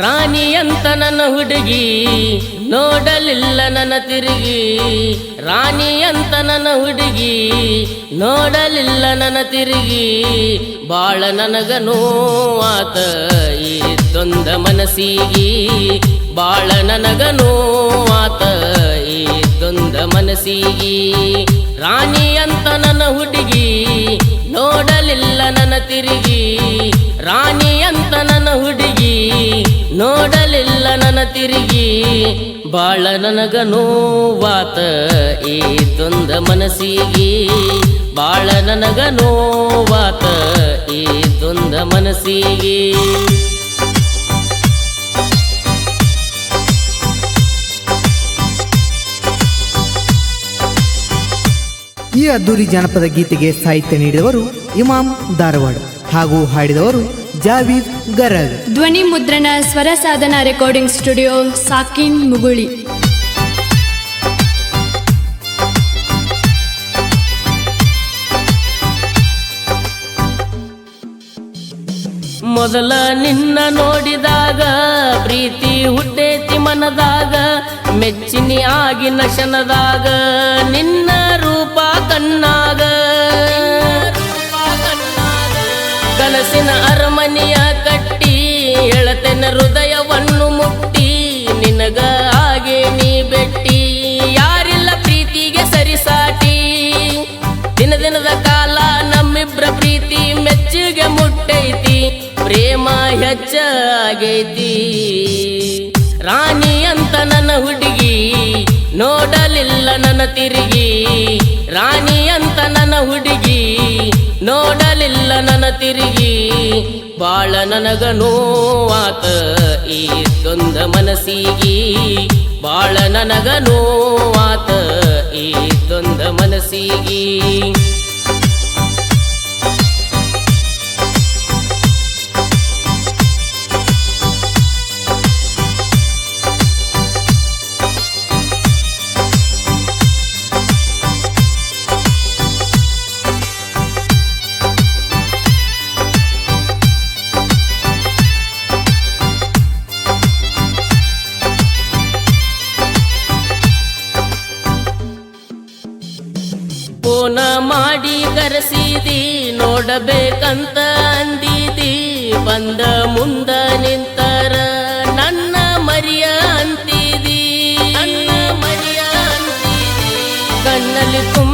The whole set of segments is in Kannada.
ರಾಣಿ ಅಂತ ನನ್ನ ಹುಡುಗಿ, ನೋಡಲಿಲ್ಲ ನನ್ನ ತಿರುಗಿ. ರಾಣಿ ಅಂತ ನನ್ನ ಹುಡುಗಿ, ನೋಡಲಿಲ್ಲ ನನ್ನ ತಿರುಗಿ. ಬಾಳ ನನಗ ನೋವಾತ ದೊಂದ ಮನಸ್ಸಿಗಿ. ಬಾಳ ನನಗ ನೋವಾತ ದೊಂದ ಮನಸ್ಸಿಗಿ. ರಾಣಿ ಅಂತ ನನ್ನ ಹುಡುಗಿ, ನೋಡಲಿಲ್ಲ ನನ್ನ ತಿರುಗಿ. ರಾಣಿ ಅಂತ ನನ್ನ ನೋಡಲಿಲ್ಲ ನನ್ನ ತಿರುಗಿ, ಬಾಳ ನನಗ ನೋವಾತ. ಇದೊಂದ ಮನಸ್ಸಿಗೆ ಬಾಳ ನನಗ ನೋವಾತ. ಇದೊಂದ ಮನಸ್ಸಿಗೆ ಈ ಅದ್ದೂರಿ ಜಾನಪದ ಗೀತೆಗೆ ಸಾಹಿತ್ಯ ನೀಡಿದವರು ಇಮಾಮ್ ಧಾರವಾಡ ಹಾಗೂ ಹಾಡಿದವರು ಜಾವೀದ್ ಗರಗ್. ಧ್ವನಿ ಮುದ್ರಣ ಸ್ವರ ಸಾಧನ ರೆಕಾರ್ಡಿಂಗ್ ಸ್ಟುಡಿಯೋ ಸಾಕಿನ್ ಮುಗುಳಿ. ಮೊದಲ ನಿನ್ನ ನೋಡಿದಾಗ ಪ್ರೀತಿ ಹುಟ್ಟೇತಿ ಮನದಾಗ ಮೆಚ್ಚಿನಿ ಆಗಿನ ಕ್ಷಣದಾಗ ನಿನ್ನ ರೂಪ ಕಣ್ಣಾಗ. ಕನಸಿನ ಅರಮನೆಯ ಕಟ್ಟಿ, ಎಳತೆನ ಹೃದಯವನ್ನು ಮುಟ್ಟಿ, ನಿನಗ ಹಾಗೆ ನೀ ಬೆಟ್ಟಿ, ಯಾರಿಲ್ಲ ಪ್ರೀತಿಗೆ ಸರಿಸಾಟಿ. ದಿನ ದಿನದ ಕಾಲ ನಮ್ಮಿಬ್ರ ಪ್ರೀತಿ ಮೆಚ್ಚುಗೆ ಮುಟ್ಟೈತಿ, ಪ್ರೇಮ ಹೆಚ್ಚಾಗೈತಿ ರಾಣಿ ಅಂತ ನನ್ನ ಹುಡುಗಿ, ನೋಡಲಿಲ್ಲ ನನ್ನ ತಿರುಗಿ. ರಾಣಿ ಅಂತ ನನ್ನ ಹುಡುಗಿ ನೋಡಲಿಲ್ಲ ನನ್ನ ತಿರುಗಿ. ಬಾಳ ನನಗ ನೋವಾತ ಈ ದೊಂದ ಮನಸ್ಸಿಗಿ. ಬಾಳ ನನಗ ನೋವಾತ ಈ ದೊಂದ ಮನಸ್ಸಿಗೆ. ಫೋನ ಮಾಡಿ ಕರೆಸಿದಿ ನೋಡಬೇಕಂತ ಅಂದಿದಿ. ಬಂದ ಮುಂದ ನಿಂತರ ನನ್ನ ಮರಿಯ ಅಂತಿದಿ. ನನ್ನ ಮರಿಯ ಅಂತಿದಿ. ಕಣ್ಣಲ್ಲಿ ತುಂಬ್ಯವ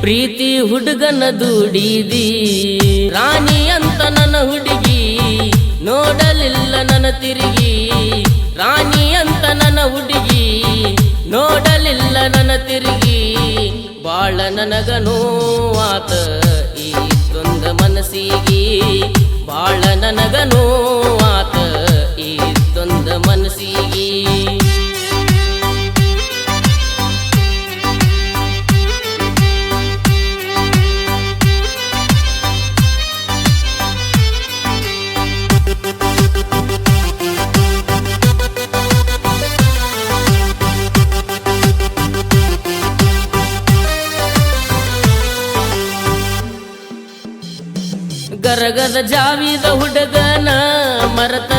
ಪ್ರೀತಿ ಹುಡುಗನ ದುಡಿದಿ. ರಾಣಿ ಅಂತ ನನ್ನ ಹುಡುಗಿ, ನೋಡಲಿಲ್ಲ ನನ್ನ ತಿರುಗಿ. ರಾಣಿ ಅಂತ ನನ್ನ ಹುಡುಗಿ, ನೋಡಲಿಲ್ಲ ನನ್ನ ತಿರುಗಿ. ಬಾಳ ನನಗ ನೋವಾತ ಸ್ವಂದ ಮನಸ್ಸಿಗೆ. ಬಾಳ ನನಗ ನೋವಾತ ಗರಗದ ಜಾವಿದ ಹುಡುಗನ ಮರತ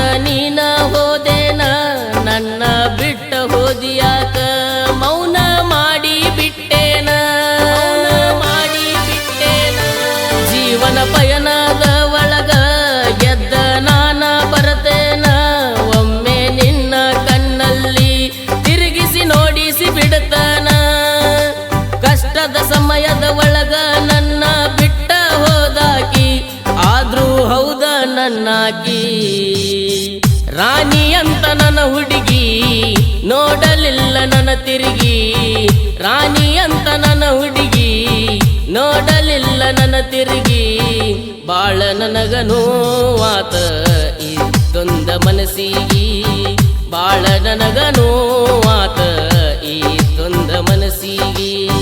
ರಾಣಿ ಅಂತ ನನ್ನ ಹುಡುಗಿ, ನೋಡಲಿಲ್ಲ ನನ್ನ ತಿರುಗಿ. ರಾಣಿ ಅಂತ ನನ್ನ ಹುಡುಗಿ, ನೋಡಲಿಲ್ಲ ನನ್ನ ತಿರುಗಿ. ಬಾಳ ನನಗ ನೋವಾತ ಇದ್ದೊಂದ ಮನಸ್ಸಿಗಿ. ಬಾಳ ನನಗ ನೋವಾತ ಇದ್ದೊಂದ ಮನಸ್ಸಿಗಿ.